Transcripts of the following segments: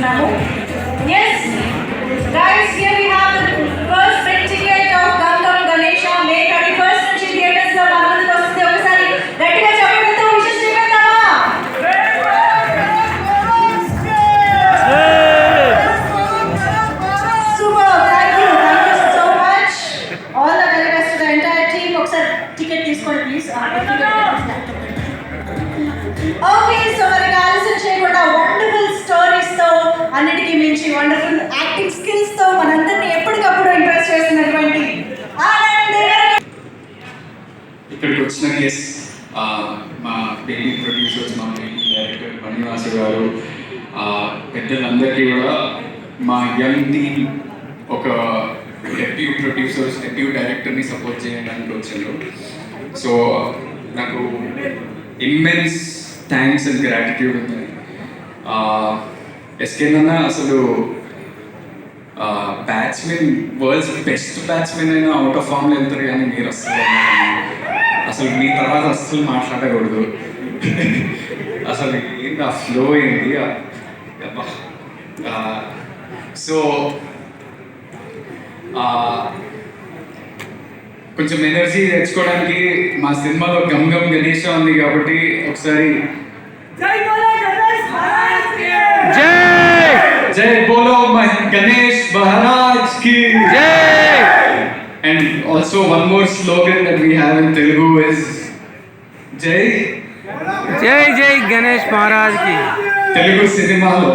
చేస్తున్నాము. Yes guys here we have the first big ticket of Gam Gam Ganesha May 31st నుంచి థియేటర్స్లో మన ముందుకు వస్తుంది ఒకసారి గట్టిగా చెప్పడంతో విషయం చెప్పేద్దామా super thank you thank you so much all the very best to the entire team ఒకసారి టికెట్ తీసుకోండి ప్లీజ్ ఓకే సో మరి ఆలస్యం చేయకుండా వండర్ఫుల్ స్టోరీ ఇక్కడికి వచ్చిన గెస్ మా డైలీ ప్రొడ్యూసర్స్ మా డైరెక్టర్ బన్నివాసు గారు పెద్దలందరికీ కూడా మా యంగ్ టీమ్ ఒక డెప్యూ ప్రొడ్యూసర్స్ డెప్యూ డైరెక్టర్ని సపోర్ట్ చేయడానికి వచ్చారు. సో నాకు ఇమ్మెన్స్ థ్యాంక్స్ అండ్ గ్రాటిట్యూడ్ ఉంది. ఎస్కేనన్న అసలు బ్యాట్స్మెన్ వరల్డ్స్ బెస్ట్ బ్యాట్స్మెన్ అయినా అవుట్ ఆఫ్ ఫామ్లో వెళ్తారు కానీ మీరు వస్తారు అసలు మీ తర్వాత అస్సలు మాట్లాడకూడదు. అసలు ఏంటి ఆ ఫ్లో ఏంటి? సో కొంచెం ఎనర్జీ తెచ్చుకోవడానికి మా సినిమాలో గమ్ గమ్ గణేష ఉంది కాబట్టి ఒకసారి జై! జై బోలో మహ- గణేష్ మహారాజ్కి. జై! And also one more slogan that we have in Telugu is Jai జై జై గణేష్ మహారాజ్కి Telugu సినిమాలో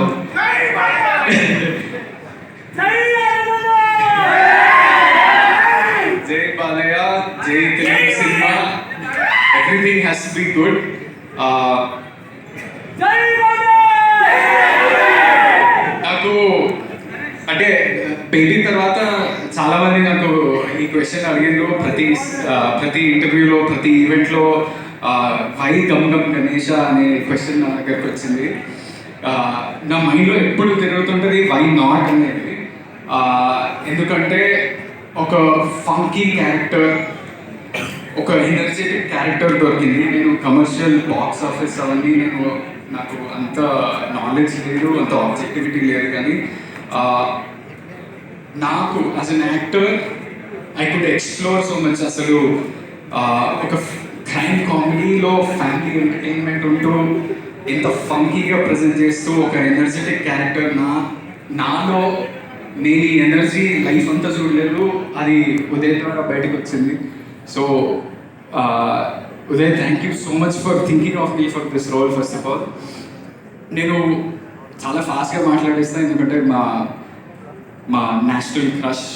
జై బాలయ్య జై Telugu cinema everything has to be good నాకు అంటే పెళ్ళి తర్వాత చాలా మంది నాకు ఈ క్వశ్చన్ అడిగిండ్రు. ప్రతి ప్రతి ఇంటర్వ్యూలో ప్రతి ఈవెంట్లో వై గమ్ గమ్ గణేష అనే క్వశ్చన్ నా దగ్గరకు వచ్చింది. నా మైండ్లో ఎప్పుడు తిరుగుతుంటుంది వై నాట్ అనేది. ఎందుకంటే ఒక ఫంకీ క్యారెక్టర్ ఒక ఎనర్జెటిక్ క్యారెక్టర్ దొరికింది. నేను కమర్షియల్ బాక్స్ ఆఫీస్ అవన్నీ నేను నాకు అంత నాలెడ్జ్ లేదు అంత ఆబ్జెక్టివిటీ లేదు కానీ నాకు as an actor I could explore so much అసలు ఒక క్రైమ్ కామెడీలో ఫ్యామిలీ ఎంటర్టైన్మెంట్ ఉంటూ ఎంత ఫంకీగా ప్రజెంట్ చేస్తూ ఒక ఎనర్జెటిక్ క్యారెక్టర్ నా నాలో నేను ఈ ఎనర్జీ లైఫ్ అంతా చూడలేదు. అది ఉదయం ద్వారా బయటకు వచ్చింది. So Uday thank you so much for thinking of me for this role first of all నేను చాలా ఫాస్ట్గా మాట్లాడేస్తాను ఎందుకంటే మా మా నేషనల్ క్రష్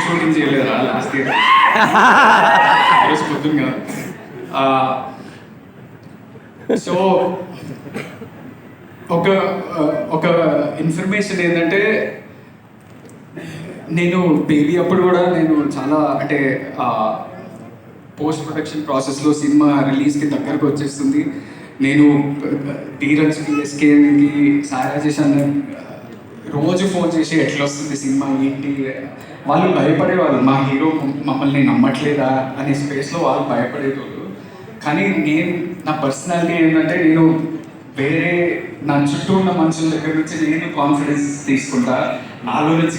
షూటింగ్ చేయలేదా లాస్ట్ ఇయర్ ఈరోజు పొద్దున్న సో ఒక ఒక ఇన్ఫర్మేషన్ ఏంటంటే నేను బేబీ అప్పుడు కూడా నేను చాలా అంటే పోస్ట్ ప్రొడక్షన్ ప్రాసెస్లో సినిమా రిలీజ్కి దగ్గరకు వచ్చేస్తుంది. నేను uh, uh, ధీరజ్కి ఎస్కేఎన్కి సాయి అన్న రోజు ఫోన్ చేసి ఎట్లా వస్తుంది సినిమా ఏంటి? వాళ్ళు భయపడేవాళ్ళు. మా హీరో మమ్మల్ని నమ్మట్లేదా అనే స్పేస్లో వాళ్ళు భయపడేవాళ్ళు కానీ నేను నా పర్సనాలిటీ ఏంటంటే నేను వేరే నా చుట్టూ ఉన్న మనుషుల దగ్గర నుంచి నేను కాన్ఫిడెన్స్ తీసుకుంటా. నాలో నుంచి